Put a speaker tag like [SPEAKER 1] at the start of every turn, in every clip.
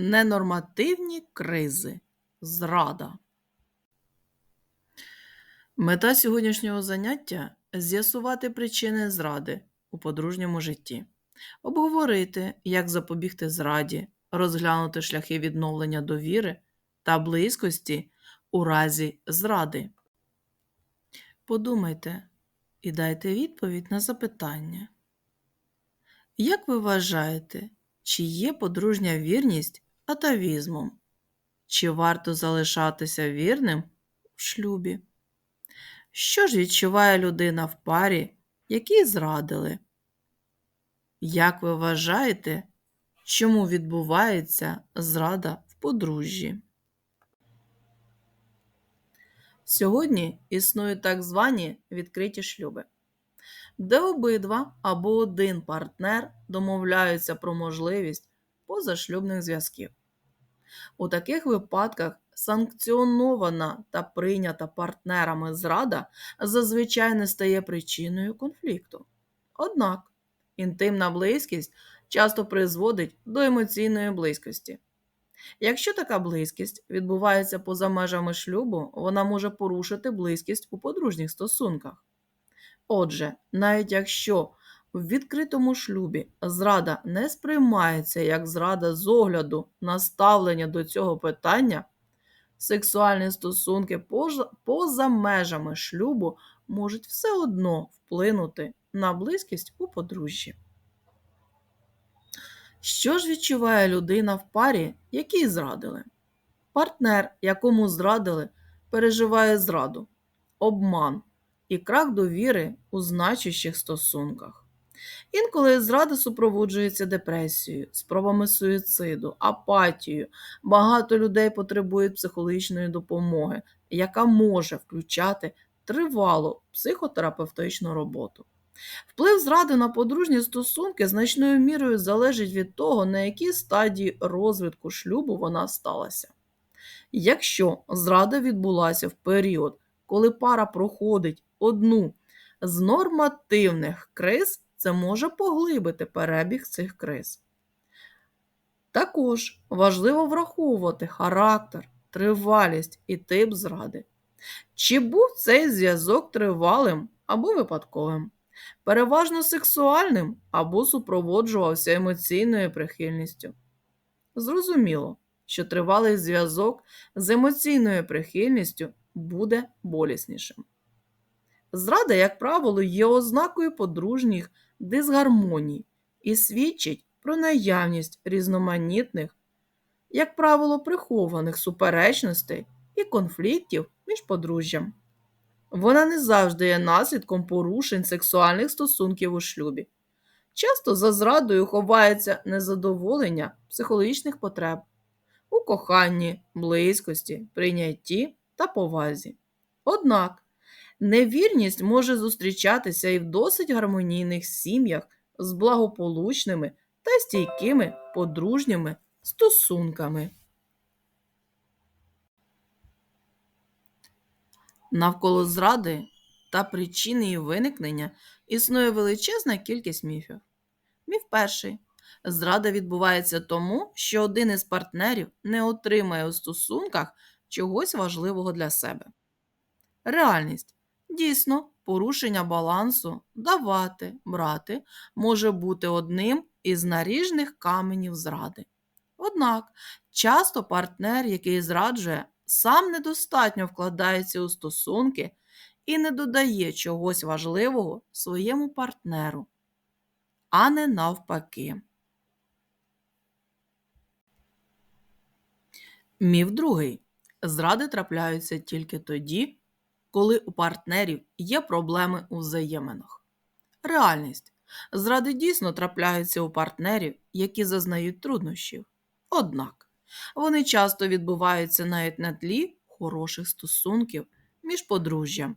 [SPEAKER 1] Ненормативні кризи. Зрада. Мета сьогоднішнього заняття з'ясувати причини зради у подружньому житті, обговорити, як запобігти зраді, розглянути шляхи відновлення довіри та близькості у разі зради. Подумайте і дайте відповідь на запитання. Як ви вважаєте, чи є подружня вірність атавізмом? Чи варто залишатися вірним в шлюбі? Що ж відчуває людина в парі, якій зрадили? Як ви вважаєте, чому відбувається зрада в подружжі? Сьогодні існують так звані відкриті шлюби, де обидва або один партнер домовляються про можливість позашлюбних зв'язків. У таких випадках санкціонована та прийнята партнерами зрада зазвичай не стає причиною конфлікту. Однак інтимна близькість часто призводить до емоційної близькості. Якщо така близькість відбувається поза межами шлюбу, вона може порушити близькість у подружніх стосунках. Отже, навіть якщо в відкритому шлюбі зрада не сприймається як зрада з огляду на ставлення до цього питання, сексуальні стосунки поза, межами шлюбу можуть все одно вплинути на близькість у подружжі. Що ж відчуває людина в парі, якій зрадили? Партнер, якому зрадили, переживає зраду, обман і крах довіри у значущих стосунках. Інколи зрада супроводжується депресією, спробами суїциду, апатією. Багато людей потребують психологічної допомоги, яка може включати тривалу психотерапевтичну роботу. Вплив зради на подружні стосунки значною мірою залежить від того, на якій стадії розвитку шлюбу вона сталася. Якщо зрада відбулася в період, коли пара проходить одну з нормативних криз, це може поглибити перебіг цих криз. Також важливо враховувати характер, тривалість і тип зради. Чи був цей зв'язок тривалим або випадковим, переважно сексуальним або супроводжувався емоційною прихильністю. Зрозуміло, що тривалий зв'язок з емоційною прихильністю буде боліснішим. Зрада, як правило, є ознакою подружніх дисгармоній і свідчить про наявність різноманітних, як правило, прихованих суперечностей і конфліктів між подружжям. Вона не завжди є наслідком порушень сексуальних стосунків у шлюбі. Часто за зрадою ховається незадоволення психологічних потреб у коханні, близькості, прийнятті та повазі. Однак Невірність може зустрічатися і в досить гармонійних сім'ях з благополучними та стійкими подружніми стосунками. Навколо зради та причини її виникнення існує величезна кількість міфів. Міф перший. Зрада відбувається тому, що один із партнерів не отримає у стосунках чогось важливого для себе. Реальність Дійсно, порушення балансу давати, брати може бути одним із наріжних каменів зради. Однак часто партнер, який зраджує, сам недостатньо вкладається у стосунки і не додає чогось важливого своєму партнеру, а не навпаки. Міф другий. Зради трапляються тільки тоді, коли у партнерів є проблеми у взаєминах. Реальність. Зради дійсно трапляються у партнерів, які зазнають труднощів. Однак вони часто відбуваються навіть на тлі хороших стосунків між подружжям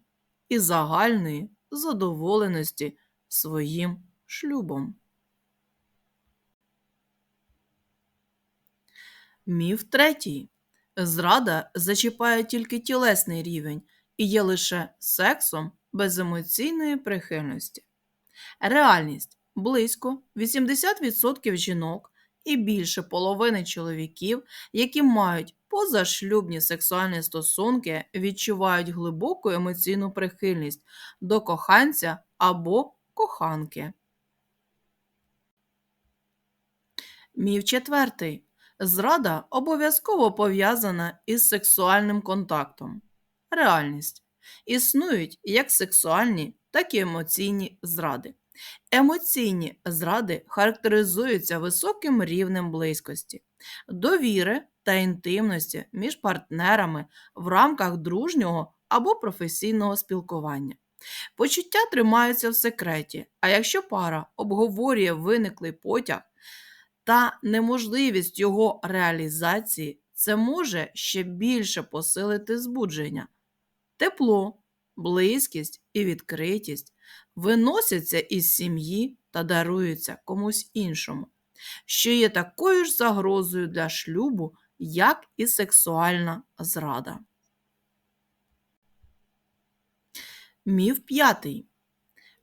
[SPEAKER 1] і загальної задоволеності своїм шлюбом. Міф третій. Зрада зачіпає тільки тілесний рівень і є лише сексом без емоційної прихильності. Реальність близько 80% жінок, і більше половини чоловіків, які мають позашлюбні сексуальні стосунки, відчувають глибоку емоційну прихильність до коханця або коханки. Міф четвертий. Зрада обов'язково пов'язана із сексуальним контактом. Реальність. Існують як сексуальні, так і емоційні зради. Емоційні зради характеризуються високим рівнем близькості, довіри та інтимності між партнерами в рамках дружнього або професійного спілкування. Почуття тримаються в секреті, а якщо пара обговорює виниклий потяг та неможливість його реалізації, це може ще більше посилити збудження. Тепло, близькість і відкритість виносяться із сім'ї та даруються комусь іншому, що є такою ж загрозою для шлюбу, як і сексуальна зрада. Міф п'ятий.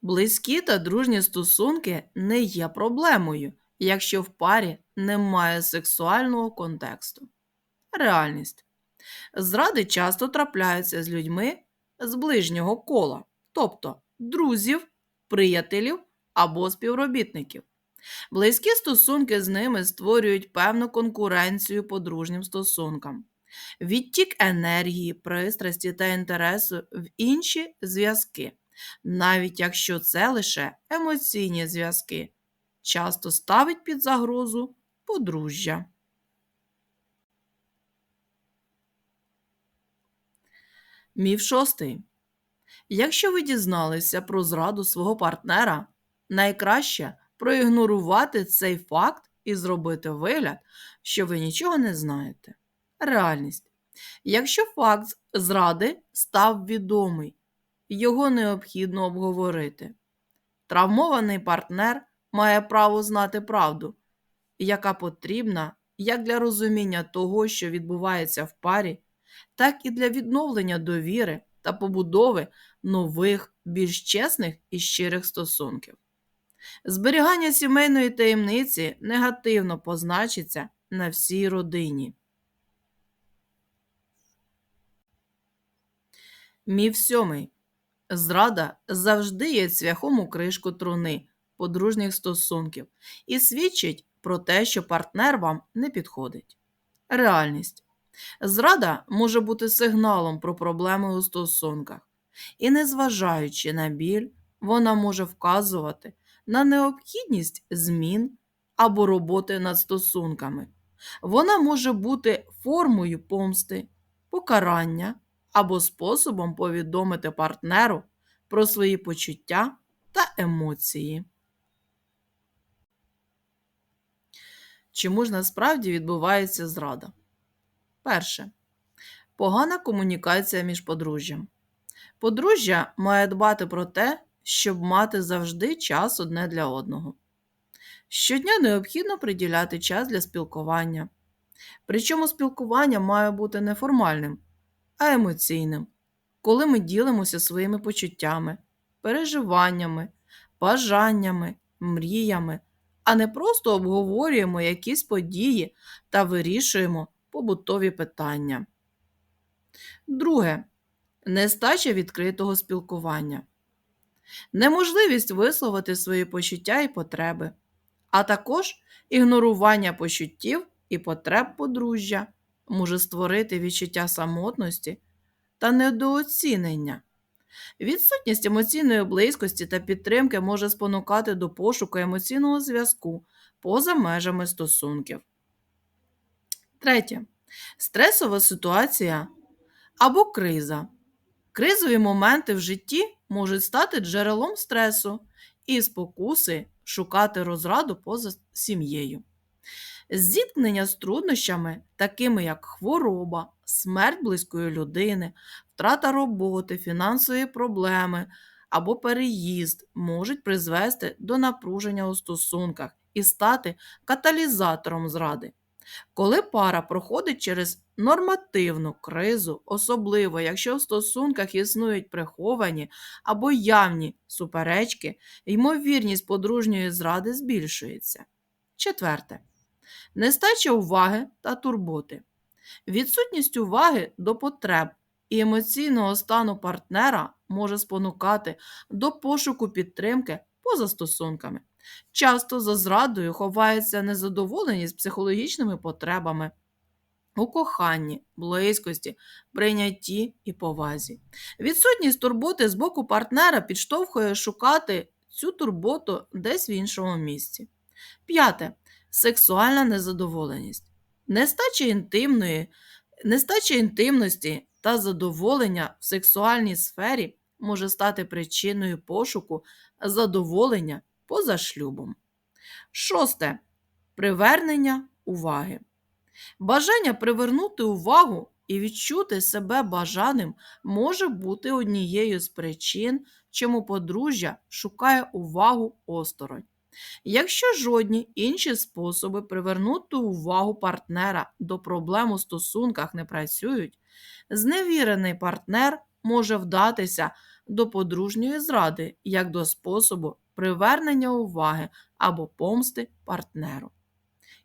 [SPEAKER 1] Близькі та дружні стосунки не є проблемою, якщо в парі немає сексуального контексту. Реальність. Зради часто трапляються з людьми з ближнього кола, тобто друзів, приятелів або співробітників. Близькі стосунки з ними створюють певну конкуренцію подружнім стосункам, відтік енергії, пристрасті та інтересу в інші зв'язки, навіть якщо це лише емоційні зв'язки, часто ставить під загрозу подружжя. Міф шостий. Якщо ви дізналися про зраду свого партнера, найкраще проігнорувати цей факт і зробити вигляд, що ви нічого не знаєте. Реальність. Якщо факт зради став відомий, його необхідно обговорити. Травмований партнер має право знати правду, яка потрібна як для розуміння того, що відбувається в парі, так і для відновлення довіри та побудови нових, більш чесних і щирих стосунків. Зберігання сімейної таємниці негативно позначиться на всій родині. Міф сьомий. Зрада завжди є цвяхом у кришку труни подружніх стосунків і свідчить про те, що партнер вам не підходить. Реальність. Зрада може бути сигналом про проблеми у стосунках, і, незважаючи на біль, вона може вказувати на необхідність змін або роботи над стосунками. Вона може бути формою помсти, покарання або способом повідомити партнеру про свої почуття та емоції. Чому ж насправді відбувається зрада? Перше. Погана комунікація між подружжям. Подружжя має дбати про те, щоб мати завжди час одне для одного. Щодня необхідно приділяти час для спілкування. Причому спілкування має бути не формальним, а емоційним, коли ми ділимося своїми почуттями, переживаннями, бажаннями, мріями, а не просто обговорюємо якісь події та вирішуємо побутові питання. Друге. Нестача відкритого спілкування. Неможливість висловити свої почуття і потреби, а також ігнорування почуттів і потреб подружжя може створити відчуття самотності та недооцінення. Відсутність емоційної близькості та підтримки може спонукати до пошуку емоційного зв'язку поза межами стосунків. Третє. Стресова ситуація або криза. Кризові моменти в житті можуть стати джерелом стресу і спокуси шукати розраду поза сім'єю. Зіткнення з труднощами, такими як хвороба, смерть близької людини, втрата роботи, фінансові проблеми або переїзд, можуть призвести до напруження у стосунках і стати каталізатором зради. Коли пара проходить через нормативну кризу, особливо якщо в стосунках існують приховані або явні суперечки, ймовірність подружньої зради збільшується. Четверте. нестача уваги та турботи, відсутність уваги до потреб і емоційного стану партнера може спонукати до пошуку підтримки поза стосунками. Часто за зрадою ховається незадоволеність психологічними потребами у коханні, близькості, прийнятті і повазі. Відсутність турботи з боку партнера підштовхує шукати цю турботу десь в іншому місці. П'яте. Сексуальна незадоволеність. Нестача інтимної, нестача інтимності та задоволення в сексуальній сфері може стати причиною пошуку задоволення поза шлюбом. Шосте. Привернення уваги. Бажання привернути увагу і відчути себе бажаним може бути однією з причин, чому подружжя шукає увагу осторонь. Якщо жодні інші способи привернути увагу партнера до проблем у стосунках не працюють, зневірений партнер може вдатися до подружньої зради як до способу привернення уваги або помсти партнеру.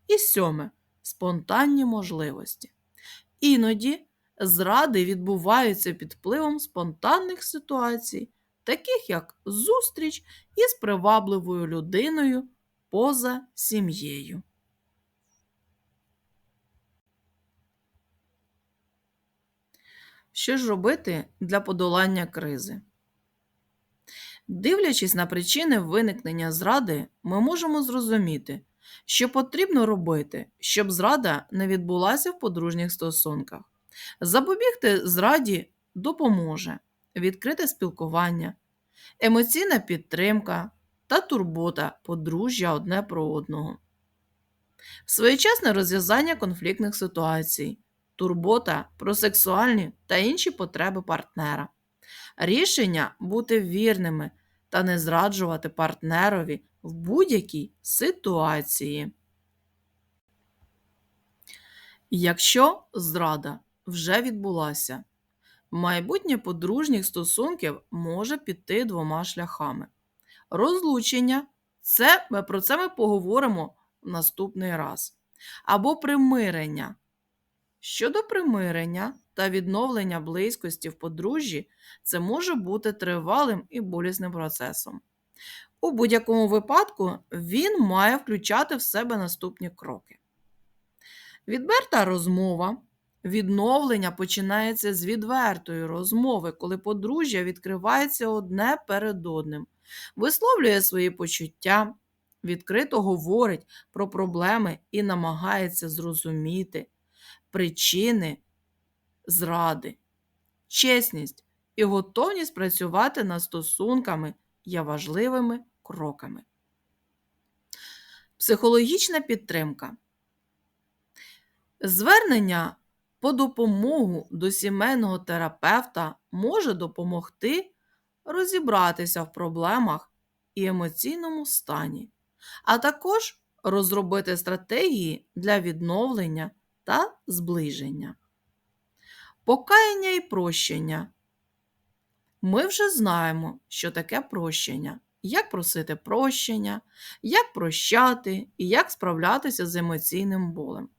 [SPEAKER 1] І сьоме спонтанні можливості. Іноді зради відбуваються під впливом спонтанних ситуацій, таких як зустріч із привабливою людиною поза сім'єю. Що ж робити для подолання кризи? Дивлячись на причини виникнення зради, ми можемо зрозуміти, що потрібно робити, щоб зрада не відбулася в подружніх стосунках. Запобігти зраді допоможе відкрите спілкування, емоційна підтримка та турбота подружжя одне про одного, своєчасне розв'язання конфліктних ситуацій, турбота про сексуальні та інші потреби партнера, рішення бути вірними та не зраджувати партнерові в будь-якій ситуації. Якщо зрада вже відбулася, майбутнє подружніх стосунків може піти двома шляхами. Розлучення це, про це ми поговоримо в наступний раз. Або примирення. Щодо примирення та відновлення близькості в подружжі, це може бути тривалим і болісним процесом. У будь-якому випадку він має включати в себе наступні кроки. Відверта розмова. Відновлення починається з відвертої розмови, коли подружжя відкривається одне перед одним, висловлює свої почуття, відкрито говорить про проблеми і намагається зрозуміти причини зради, чесність і готовність працювати над стосунками є важливими кроками. Психологічна підтримка. Звернення по допомогу до сімейного терапевта може допомогти розібратися в проблемах і емоційному стані, а також розробити стратегії для відновлення та зближення. Покаяння і прощення. Ми вже знаємо, що таке прощення, як просити прощення, як прощати і як справлятися з емоційним болем.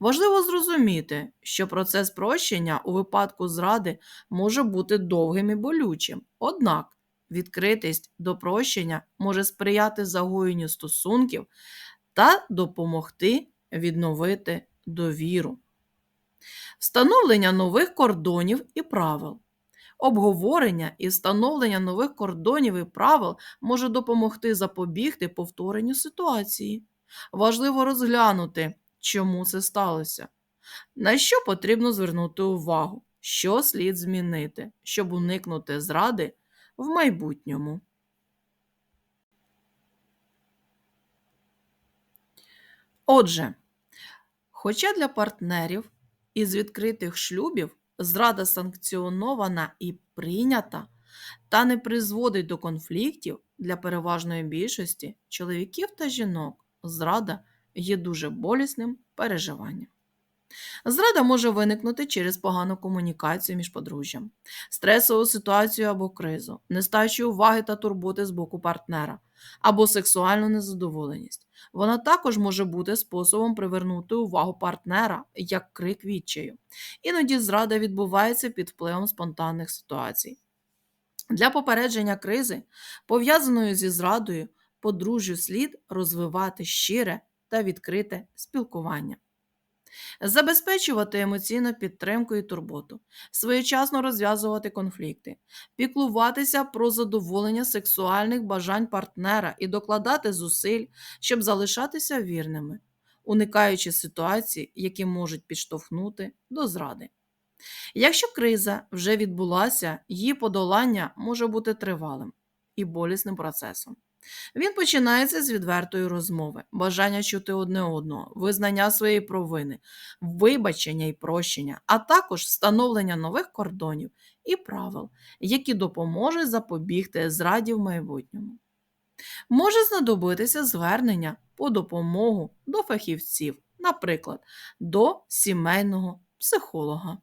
[SPEAKER 1] Важливо зрозуміти, що процес прощення у випадку зради може бути довгим і болючим, однак відкритість до прощення може сприяти загоєнню стосунків та допомогти відновити довіру. Встановлення нових кордонів і правил. Обговорення і встановлення нових кордонів і правил може допомогти запобігти повторенню ситуації. Важливо розглянути, чому це сталося, на що потрібно звернути увагу, що слід змінити, щоб уникнути зради в майбутньому. Отже, хоча для партнерів із відкритих шлюбів зрада санкціонована і прийнята та не призводить до конфліктів для переважної більшості чоловіків та жінок, зрада є дуже болісним переживанням. Зрада може виникнути через погану комунікацію між подружжям, стресову ситуацію або кризу, нестачу уваги та турботи з боку партнера або сексуальну незадоволеність. Вона також може бути способом привернути увагу партнера як крик відчаю. Іноді зрада відбувається під впливом спонтанних ситуацій. Для попередження кризи, пов'язаної зі зрадою, подружжю слід розвивати щире та відкрите спілкування. Забезпечувати емоційну підтримку і турботу, своєчасно розв'язувати конфлікти, піклуватися про задоволення сексуальних бажань партнера і докладати зусиль, щоб залишатися вірними, уникаючи ситуацій, які можуть підштовхнути до зради. Якщо криза вже відбулася, її подолання може бути тривалим і болісним процесом. Він починається з відвертої розмови, бажання чути одне одного, визнання своєї провини, вибачення і прощення, а також встановлення нових кордонів і правил, які допоможуть запобігти зраді в майбутньому. Може знадобитися звернення по допомогу до фахівців, наприклад, до сімейного психолога.